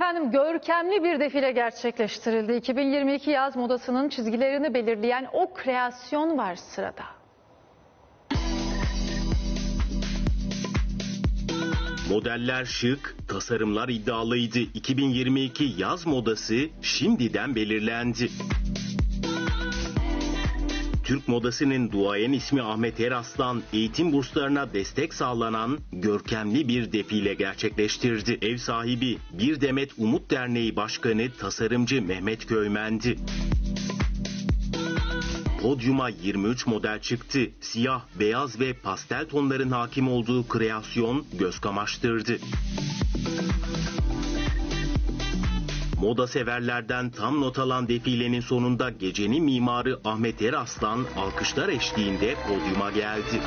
Efendim görkemli bir defile gerçekleştirildi. 2022 yaz modasının çizgilerini belirleyen o kreasyon var sırada. Modeller şık, tasarımlar iddialıydı. 2022 yaz modası şimdiden belirlendi. Türk modasının duayen ismi Ahmet Eraslan eğitim burslarına destek sağlanan görkemli bir defile gerçekleştirdi. Ev sahibi Bir Demet Umut Derneği Başkanı tasarımcı Mehmet Köymendi. Podyuma 23 model çıktı. Siyah, beyaz ve pastel tonların hakim olduğu kreasyon göz kamaştırdı. Moda severlerden tam not alan defilenin sonunda gecenin mimarı Ahmet Eraslan alkışlar eşliğinde podyuma geldi.